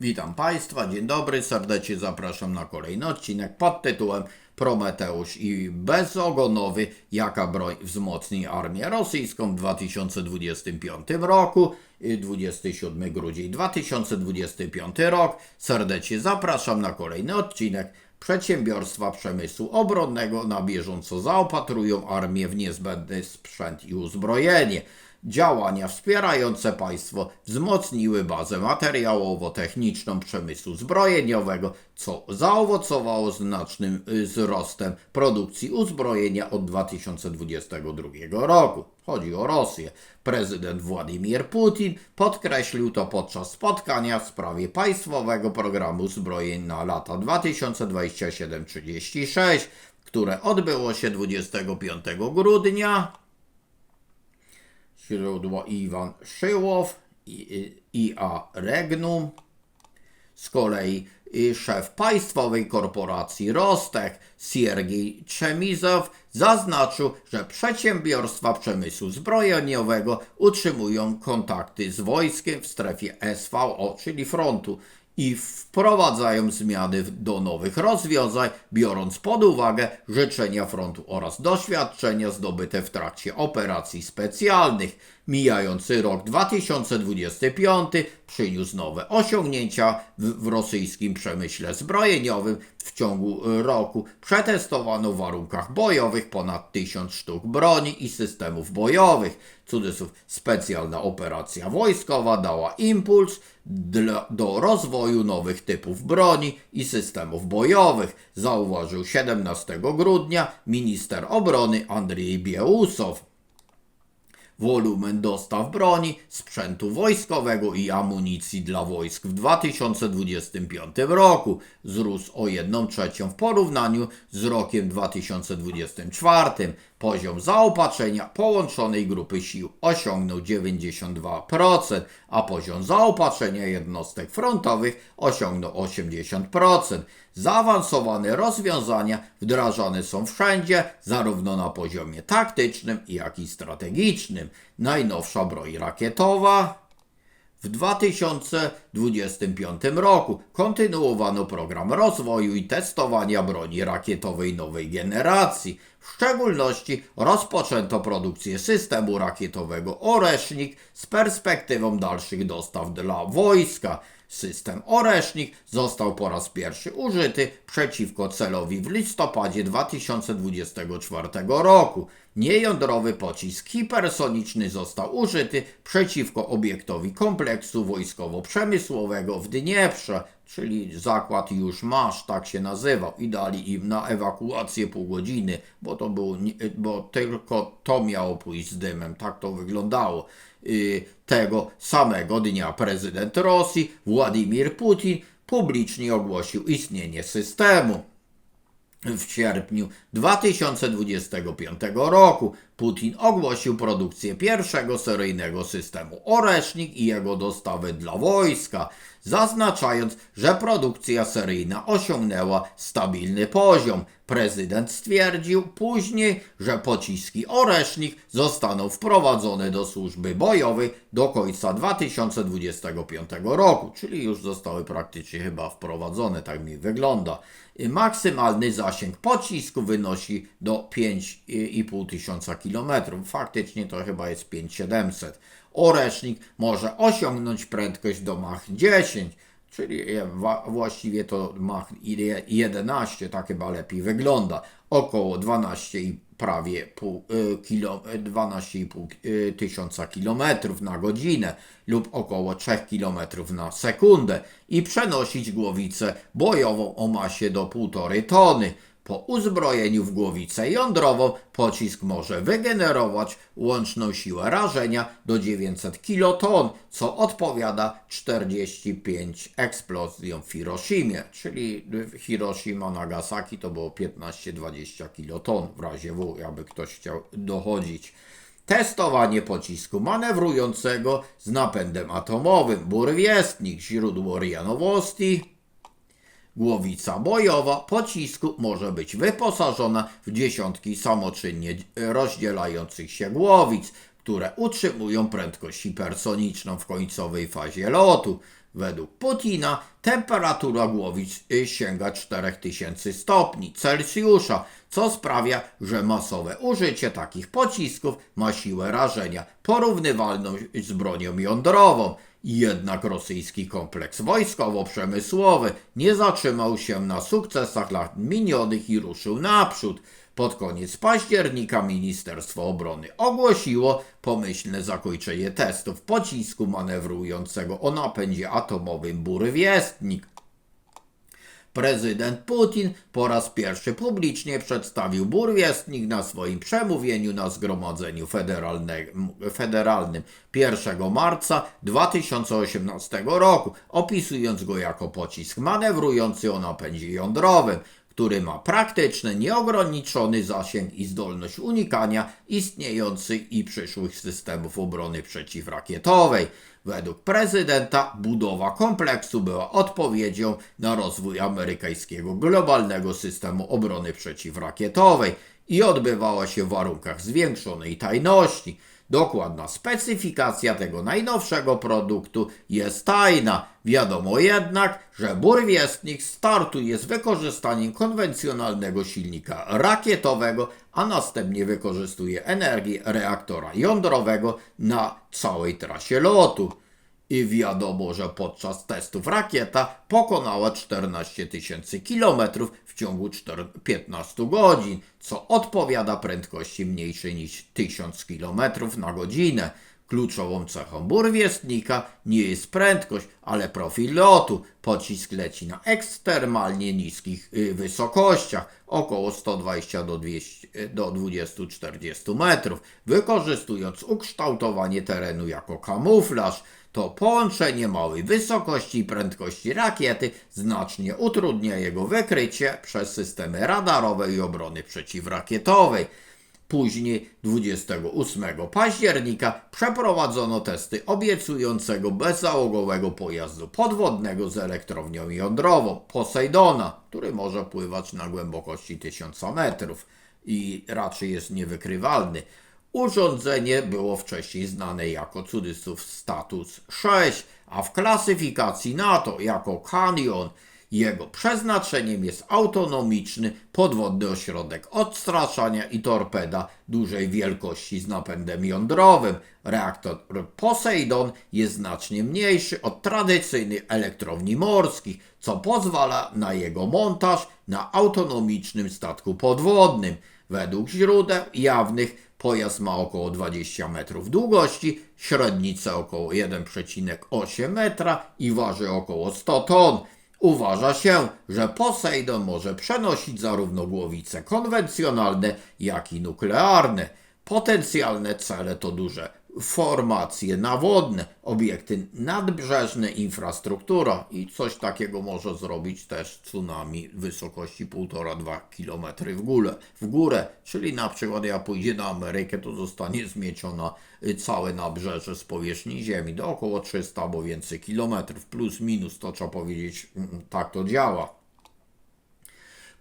Witam Państwa, dzień dobry, serdecznie zapraszam na kolejny odcinek pod tytułem Prometeusz i bezogonowy, jaka broń wzmocni armię rosyjską w 2025 roku, y, 27 grudzień 2025 rok. Serdecznie zapraszam na kolejny odcinek. Przedsiębiorstwa przemysłu obronnego na bieżąco zaopatrują armię w niezbędny sprzęt i uzbrojenie. Działania wspierające państwo wzmocniły bazę materiałowo-techniczną przemysłu zbrojeniowego, co zaowocowało znacznym y, wzrostem produkcji uzbrojenia od 2022 roku. Chodzi o Rosję. Prezydent Władimir Putin podkreślił to podczas spotkania w sprawie państwowego programu zbrojeń na lata 2027-36, które odbyło się 25 grudnia źródło Iwan Szyłow, IA Regnum. Z kolei y, szef państwowej korporacji Rostek Siergiej Czemizow zaznaczył, że przedsiębiorstwa przemysłu zbrojeniowego utrzymują kontakty z wojskiem w strefie SVO, czyli frontu i wprowadzają zmiany do nowych rozwiązań, biorąc pod uwagę życzenia frontu oraz doświadczenia zdobyte w trakcie operacji specjalnych. Mijający rok 2025 przyniósł nowe osiągnięcia w, w rosyjskim przemyśle zbrojeniowym. W ciągu roku przetestowano w warunkach bojowych ponad 1000 sztuk broni i systemów bojowych. Cudzysłów, specjalna operacja wojskowa dała impuls do rozwoju nowych typów broni i systemów bojowych, zauważył 17 grudnia minister obrony Andrzej Biełusow. Wolumen dostaw broni, sprzętu wojskowego i amunicji dla wojsk w 2025 roku wzrósł o 1 trzecią w porównaniu z rokiem 2024. Poziom zaopatrzenia połączonej grupy sił osiągnął 92%, a poziom zaopatrzenia jednostek frontowych osiągnął 80%. Zaawansowane rozwiązania wdrażane są wszędzie, zarówno na poziomie taktycznym, jak i strategicznym. Najnowsza broń rakietowa, w 2025 roku kontynuowano program rozwoju i testowania broni rakietowej nowej generacji. W szczególności rozpoczęto produkcję systemu rakietowego Oresznik z perspektywą dalszych dostaw dla wojska. System Oresznik został po raz pierwszy użyty przeciwko celowi w listopadzie 2024 roku. Niejądrowy pocisk hipersoniczny został użyty przeciwko obiektowi kompleksu wojskowo-przemysłowego w Dnieprze, czyli zakład już masz, tak się nazywał, i dali im na ewakuację pół godziny, bo to było, bo tylko to miało pójść z dymem, tak to wyglądało. Tego samego dnia prezydent Rosji, Władimir Putin, publicznie ogłosił istnienie systemu. W sierpniu 2025 roku Putin ogłosił produkcję pierwszego seryjnego systemu Oresznik i jego dostawę dla wojska, zaznaczając, że produkcja seryjna osiągnęła stabilny poziom. Prezydent stwierdził później, że pociski Oresznik zostaną wprowadzone do służby bojowej do końca 2025 roku, czyli już zostały praktycznie chyba wprowadzone, tak mi wygląda. Maksymalny zasięg pocisku wynosi do 5,5 tysiąca kilometrów. Faktycznie to chyba jest 5700. Oresznik może osiągnąć prędkość do Mach 10, czyli właściwie to Mach 11, tak chyba lepiej wygląda. Około 12 i prawie pół, y, kilo, y, 12,5 y, tysiąca kilometrów na godzinę lub około 3 kilometrów na sekundę i przenosić głowicę bojową o masie do 1,5 tony. Po uzbrojeniu w głowicę jądrową pocisk może wygenerować łączną siłę rażenia do 900 kiloton, co odpowiada 45 eksplozjom w Hiroshimie, czyli Hiroshima, Nagasaki to było 15-20 kiloton w razie W, jakby ktoś chciał dochodzić. Testowanie pocisku manewrującego z napędem atomowym. Burwiestnik, źródło RIA Nowosti. Głowica bojowa pocisku może być wyposażona w dziesiątki samoczynnie rozdzielających się głowic, które utrzymują prędkość hipersoniczną w końcowej fazie lotu. Według Putina temperatura głowic y, sięga 4000 stopni Celsjusza, co sprawia, że masowe użycie takich pocisków ma siłę rażenia porównywalną z bronią jądrową. Jednak rosyjski kompleks wojskowo-przemysłowy nie zatrzymał się na sukcesach lat minionych i ruszył naprzód. Pod koniec października Ministerstwo Obrony ogłosiło pomyślne zakończenie testów pocisku manewrującego o napędzie atomowym Burwiestnik. Prezydent Putin po raz pierwszy publicznie przedstawił burwiestnik na swoim przemówieniu na Zgromadzeniu Federalnym 1 marca 2018 roku, opisując go jako pocisk manewrujący o napędzie jądrowym, który ma praktyczny, nieograniczony zasięg i zdolność unikania istniejących i przyszłych systemów obrony przeciwrakietowej. Według prezydenta budowa kompleksu była odpowiedzią na rozwój amerykańskiego globalnego systemu obrony przeciwrakietowej i odbywała się w warunkach zwiększonej tajności. Dokładna specyfikacja tego najnowszego produktu jest tajna. Wiadomo jednak, że burwiestnik startuje z wykorzystaniem konwencjonalnego silnika rakietowego, a następnie wykorzystuje energię reaktora jądrowego na całej trasie lotu. I wiadomo, że podczas testów rakieta pokonała 14 tysięcy kilometrów w ciągu 4 15 godzin, co odpowiada prędkości mniejszej niż 1000 kilometrów na godzinę. Kluczową cechą burwiestnika nie jest prędkość, ale profil lotu. Pocisk leci na ekstremalnie niskich y, wysokościach, około 120 do, 200, y, do 20-40 metrów, wykorzystując ukształtowanie terenu jako kamuflaż. To połączenie małej wysokości i prędkości rakiety znacznie utrudnia jego wykrycie przez systemy radarowe i obrony przeciwrakietowej. Później, 28 października, przeprowadzono testy obiecującego bezzałogowego pojazdu podwodnego z elektrownią jądrową Poseidona, który może pływać na głębokości 1000 metrów i raczej jest niewykrywalny. Urządzenie było wcześniej znane jako cudzysłów status 6, a w klasyfikacji NATO jako Canyon jego przeznaczeniem jest autonomiczny podwodny ośrodek odstraszania i torpeda dużej wielkości z napędem jądrowym. Reaktor Poseidon jest znacznie mniejszy od tradycyjnych elektrowni morskich, co pozwala na jego montaż na autonomicznym statku podwodnym. Według źródeł jawnych Pojazd ma około 20 metrów długości, średnicę około 1,8 metra i waży około 100 ton. Uważa się, że Poseidon może przenosić zarówno głowice konwencjonalne, jak i nuklearne. Potencjalne cele to duże formacje nawodne, obiekty nadbrzeżne, infrastruktura i coś takiego może zrobić też tsunami wysokości 1,5-2 km w górę, w górę. Czyli na przykład jak pójdzie na Amerykę, to zostanie zmieciona y, całe nabrzeże z powierzchni ziemi do około 300 albo więcej kilometrów, plus minus, to trzeba powiedzieć, mm, tak to działa.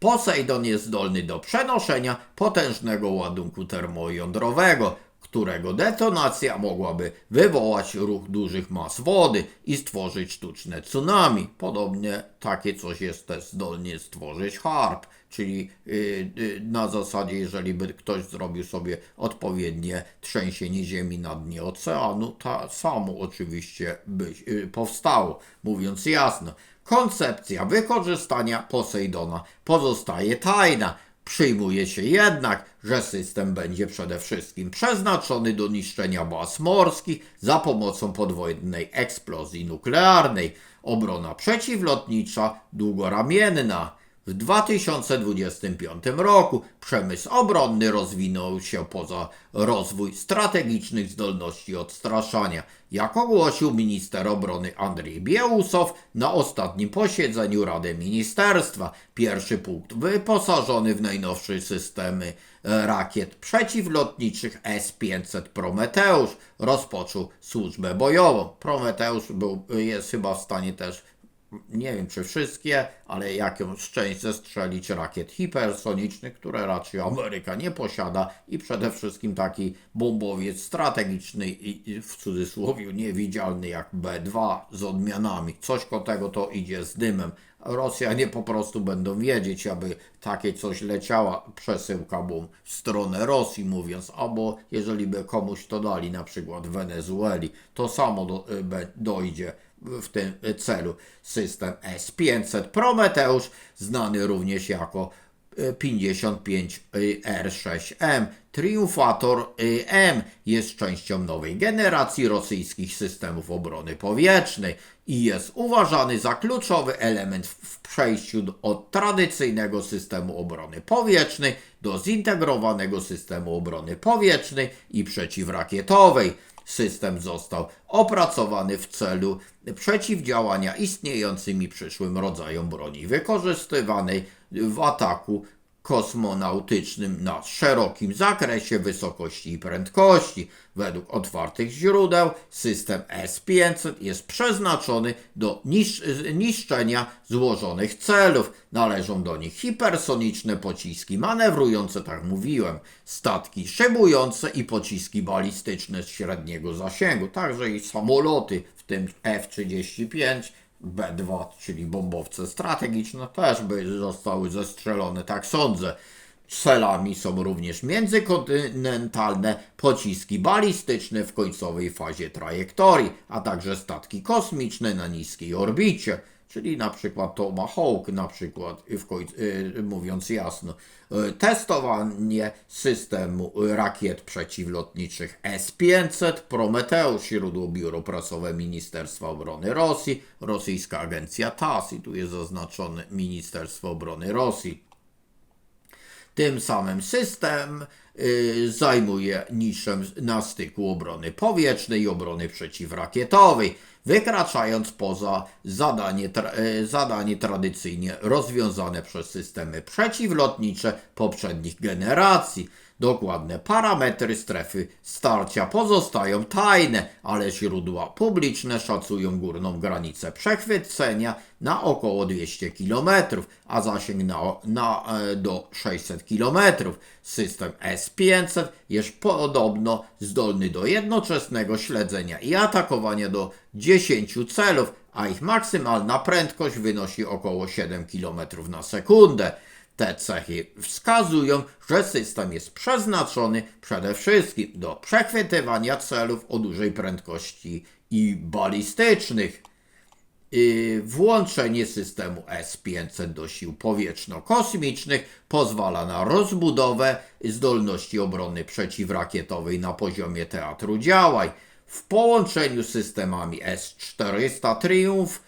Poseidon jest zdolny do przenoszenia potężnego ładunku termojądrowego, którego detonacja mogłaby wywołać ruch dużych mas wody i stworzyć sztuczne tsunami. Podobnie takie coś jest też zdolnie stworzyć HARP, czyli yy, yy, na zasadzie, jeżeli by ktoś zrobił sobie odpowiednie trzęsienie ziemi na dnie oceanu, to samo oczywiście by yy, powstało, mówiąc jasno. Koncepcja wykorzystania Poseidona pozostaje tajna, Przyjmuje się jednak, że system będzie przede wszystkim przeznaczony do niszczenia baz morskich za pomocą podwodnej eksplozji nuklearnej, obrona przeciwlotnicza długoramienna. W 2025 roku przemysł obronny rozwinął się poza rozwój strategicznych zdolności odstraszania, jak ogłosił minister obrony Andrzej Biełusow na ostatnim posiedzeniu Rady Ministerstwa. Pierwszy punkt wyposażony w najnowsze systemy rakiet przeciwlotniczych S-500 Prometeusz rozpoczął służbę bojową. Prometeusz był, jest chyba w stanie też nie wiem czy wszystkie, ale jakąś część zestrzelić rakiet hipersonicznych, które raczej Ameryka nie posiada i przede wszystkim taki bombowiec strategiczny i w cudzysłowie niewidzialny jak B2 z odmianami. Coś ko tego to idzie z dymem. Rosjanie po prostu będą wiedzieć, aby takie coś leciała przesyłka bomb w stronę Rosji, mówiąc, albo jeżeli by komuś to dali, na przykład Wenezueli, to samo do, y, dojdzie w tym celu. System S-500 Prometeusz, znany również jako y, 55R6M. Triumfator y, M jest częścią nowej generacji rosyjskich systemów obrony powietrznej i jest uważany za kluczowy element w przejściu od tradycyjnego systemu obrony powietrznej do zintegrowanego systemu obrony powietrznej i przeciwrakietowej. System został opracowany w celu przeciwdziałania istniejącym i przyszłym rodzajom broni wykorzystywanej w ataku kosmonautycznym na szerokim zakresie wysokości i prędkości. Według otwartych źródeł system S-500 jest przeznaczony do nisz niszczenia złożonych celów. Należą do nich hipersoniczne pociski manewrujące, tak mówiłem, statki szybujące i pociski balistyczne z średniego zasięgu, także i samoloty, w tym F-35 B2, czyli bombowce strategiczne, też by zostały zestrzelone, tak sądzę. Celami są również międzykontynentalne pociski balistyczne w końcowej fazie trajektorii, a także statki kosmiczne na niskiej orbicie, czyli na przykład Tomahawk, na przykład, w koń, y, mówiąc jasno. Y, Testowanie systemu rakiet przeciwlotniczych S-500, Prometeusz, źródło biuro prasowe Ministerstwa Obrony Rosji, rosyjska agencja TASS i tu jest zaznaczone Ministerstwo Obrony Rosji. Tym samym system y, zajmuje niszę na styku obrony powietrznej i obrony przeciwrakietowej, wykraczając poza zadanie, tra- y, zadanie tradycyjnie rozwiązane przez systemy przeciwlotnicze poprzednich generacji. Dokładne parametry strefy starcia pozostają tajne, ale źródła publiczne szacują górną granicę przechwycenia na około 200 km, a zasięg na, na, e, do 600 km. System S-500 jest podobno zdolny do jednoczesnego śledzenia i atakowania do 10 celów, a ich maksymalna prędkość wynosi około 7 km na sekundę. Te cechy wskazują, że system jest przeznaczony przede wszystkim do przechwytywania celów o dużej prędkości i balistycznych. Włączenie systemu S-500 do sił powietrzno-kosmicznych pozwala na rozbudowę zdolności obrony przeciwrakietowej na poziomie teatru działań. W połączeniu z systemami S-400 Triumph,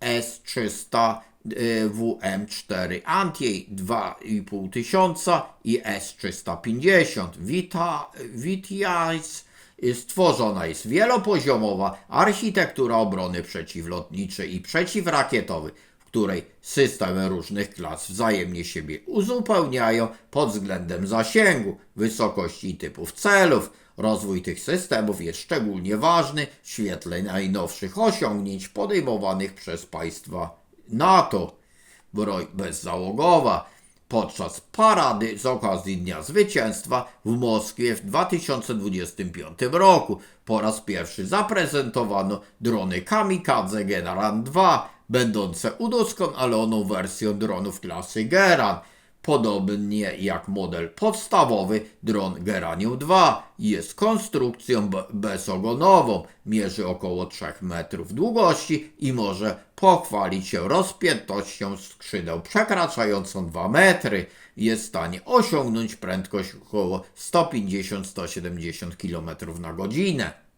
S-300 y, WM4 Antiej 2,5 tysiąca i S350 Vita, y, stworzona jest wielopoziomowa architektura obrony przeciwlotniczej i przeciwrakietowej, w której systemy różnych klas wzajemnie siebie uzupełniają pod względem zasięgu, wysokości i typów celów. Rozwój tych systemów jest szczególnie ważny w świetle najnowszych osiągnięć podejmowanych przez państwa NATO. Broń bezzałogowa. Podczas parady z okazji Dnia Zwycięstwa w Moskwie w 2025 roku po raz pierwszy zaprezentowano drony Kamikadze Generan 2, będące udoskonaloną wersją dronów klasy Geran. Podobnie jak model podstawowy, dron Geranium 2 jest konstrukcją be- bezogonową, mierzy około 3 metrów długości i może pochwalić się rozpiętością skrzydeł przekraczającą 2 metry. Jest w stanie osiągnąć prędkość około 150-170 km na godzinę.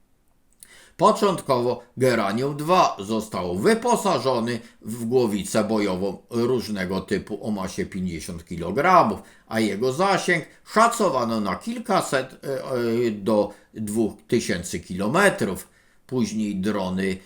Początkowo Geranium 2 został wyposażony w głowicę bojową różnego typu o masie 50 kg, a jego zasięg szacowano na kilkaset e, e, do 2000 km. Później drony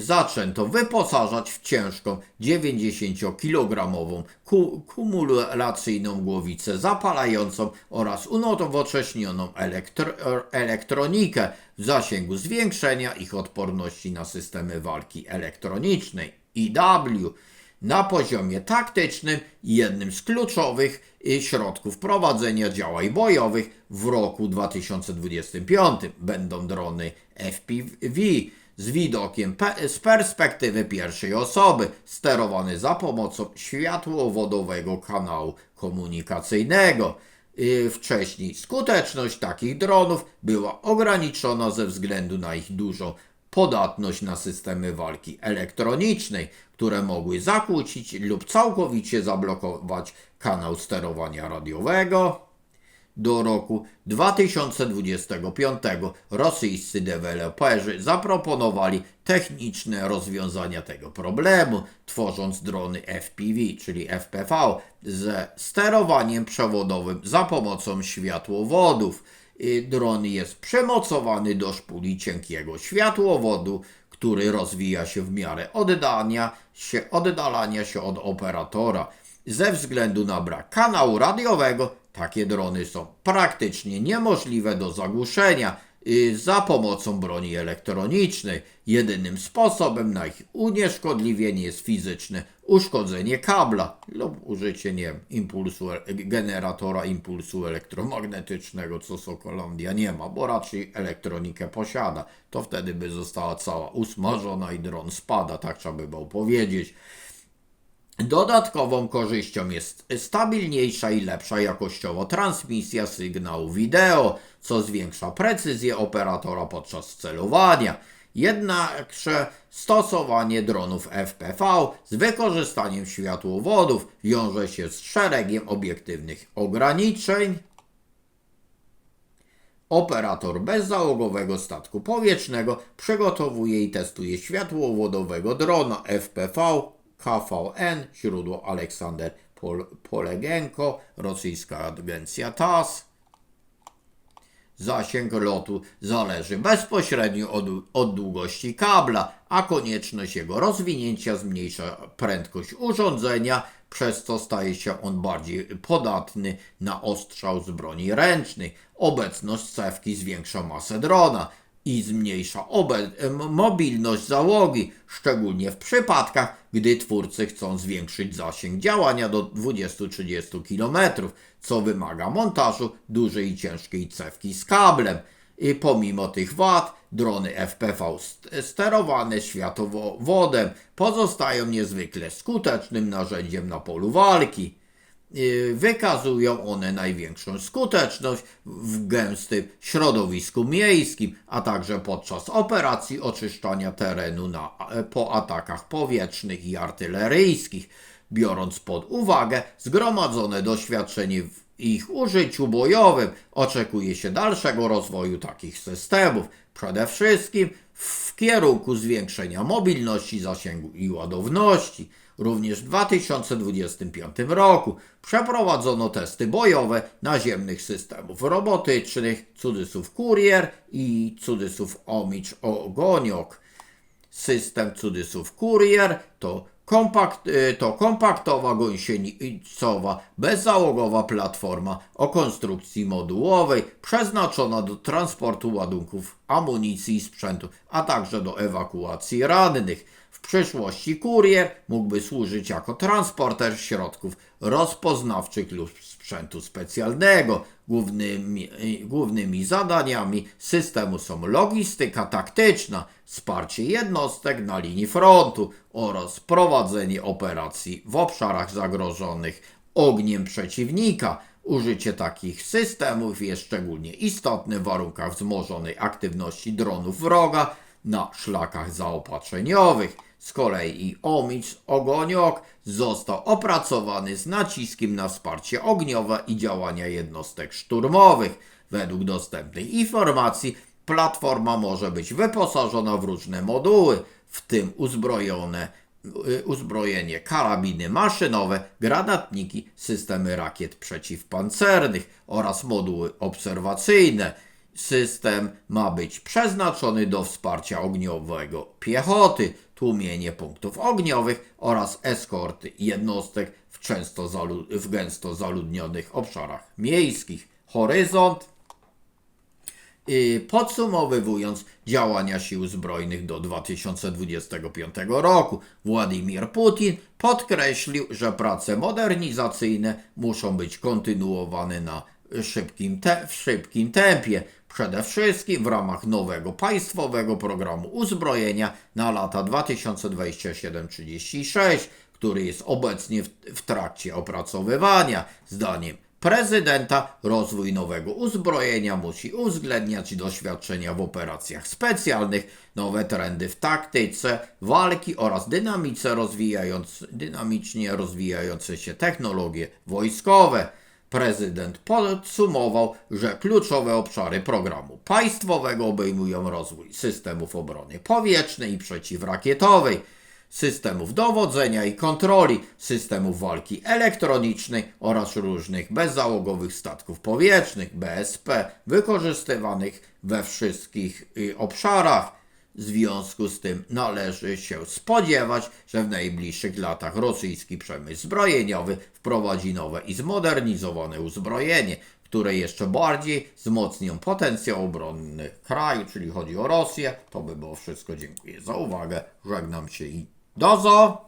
zaczęto wyposażać w ciężką 90-kilogramową ku- kumulacyjną głowicę zapalającą oraz unowocześnioną elektro- elektronikę w zasięgu zwiększenia ich odporności na systemy walki elektronicznej EW. Na poziomie taktycznym jednym z kluczowych y, środków prowadzenia działań bojowych w roku 2025 będą drony FPV z widokiem pe- z perspektywy pierwszej osoby, sterowane za pomocą światłowodowego kanału komunikacyjnego. Y, Wcześniej skuteczność takich dronów była ograniczona ze względu na ich dużą podatność na systemy walki elektronicznej, które mogły zakłócić lub całkowicie zablokować kanał sterowania radiowego. Do roku 2025 rosyjscy deweloperzy zaproponowali techniczne rozwiązania tego problemu, tworząc drony FPV, czyli FPV, ze sterowaniem przewodowym za pomocą światłowodów. Y, Dron jest przymocowany do szpuli cienkiego światłowodu, który rozwija się w miarę oddania się, oddalania się od operatora. Ze względu na brak kanału radiowego, takie drony są praktycznie niemożliwe do zagłuszenia za pomocą broni elektronicznej. Jedynym sposobem na ich unieszkodliwienie jest fizyczne uszkodzenie kabla lub użycie nie impulsu, e- generatora impulsu elektromagnetycznego, co Sokolandia nie ma, bo raczej elektronikę posiada. To wtedy by została cała usmażona i dron spada, tak trzeba by było powiedzieć. Dodatkową korzyścią jest stabilniejsza i lepsza jakościowo transmisja sygnału wideo, co zwiększa precyzję operatora podczas celowania. Jednakże stosowanie dronów FPV z wykorzystaniem światłowodów wiąże się z szeregiem obiektywnych ograniczeń. Operator bezzałogowego statku powietrznego przygotowuje i testuje światłowodowego drona FPV KVN, źródło Aleksander Pol Polegenko, rosyjska agencja TASS. Zasięg lotu zależy bezpośrednio od, od długości kabla, a konieczność jego rozwinięcia zmniejsza prędkość urządzenia, przez co staje się on bardziej podatny na ostrzał z broni ręcznej. Obecność cewki zwiększa masę drona i zmniejsza mobilność załogi, szczególnie w przypadkach, gdy twórcy chcą zwiększyć zasięg działania do 20-30 km, co wymaga montażu dużej i ciężkiej cewki z kablem. I pomimo tych wad, drony FPV st- sterowane światłowodem pozostają niezwykle skutecznym narzędziem na polu walki. Y, Wykazują one największą skuteczność w gęstym środowisku miejskim, a także podczas operacji oczyszczania terenu na, po atakach powietrznych i artyleryjskich, biorąc pod uwagę zgromadzone doświadczenie w ich użyciu bojowym, oczekuje się dalszego rozwoju takich systemów, przede wszystkim w kierunku zwiększenia mobilności zasięgu i ładowności. Również w 2025 roku przeprowadzono testy bojowe naziemnych systemów robotycznych, cudzysłów Kurier i cudzysłów Omicz Ogoniok. System cudzysłów Kurier to, kompakt, y, to kompaktowa, gąsienicowa, bezzałogowa platforma o konstrukcji modułowej, przeznaczona do transportu ładunków, amunicji i sprzętu, a także do ewakuacji rannych. W przyszłości kurier mógłby służyć jako transporter środków rozpoznawczych lub sprzętu specjalnego. Głównymi, głównymi zadaniami systemu są logistyka taktyczna, wsparcie jednostek na linii frontu oraz prowadzenie operacji w obszarach zagrożonych ogniem przeciwnika. Użycie takich systemów jest szczególnie istotne w warunkach wzmożonej aktywności dronów wroga na szlakach zaopatrzeniowych. Z kolei Omicz Ogoniok został opracowany z naciskiem na wsparcie ogniowe i działania jednostek szturmowych. Według dostępnych informacji platforma może być wyposażona w różne moduły, w tym uzbrojone y, uzbrojenie, karabiny maszynowe, granatniki, systemy rakiet przeciwpancernych oraz moduły obserwacyjne. System ma być przeznaczony do wsparcia ogniowego piechoty, tłumienie punktów ogniowych oraz eskorty jednostek w, często w gęsto zaludnionych obszarach miejskich. Horyzont Y, Podsumowywując działania sił zbrojnych do 2025 roku, Władimir Putin podkreślił, że prace modernizacyjne muszą być kontynuowane na szybkim te, w szybkim tempie, przede wszystkim w ramach nowego państwowego programu uzbrojenia na lata 2027-36, który jest obecnie w, w trakcie opracowywania. Zdaniem prezydenta rozwój nowego uzbrojenia musi uwzględniać doświadczenia w operacjach specjalnych, nowe trendy w taktyce walki oraz dynamicznie rozwijające się technologie wojskowe. Prezydent podsumował, że kluczowe obszary programu państwowego obejmują rozwój systemów obrony powietrznej i przeciwrakietowej, systemów dowodzenia i kontroli, systemów walki elektronicznej oraz różnych bezzałogowych statków powietrznych BSP wykorzystywanych we wszystkich y, obszarach. W związku z tym należy się spodziewać, że w najbliższych latach rosyjski przemysł zbrojeniowy wprowadzi nowe i zmodernizowane uzbrojenie, które jeszcze bardziej wzmocnią potencjał obronny kraju, czyli chodzi o Rosję. To by było wszystko. Dziękuję za uwagę. Żegnam się i dozo!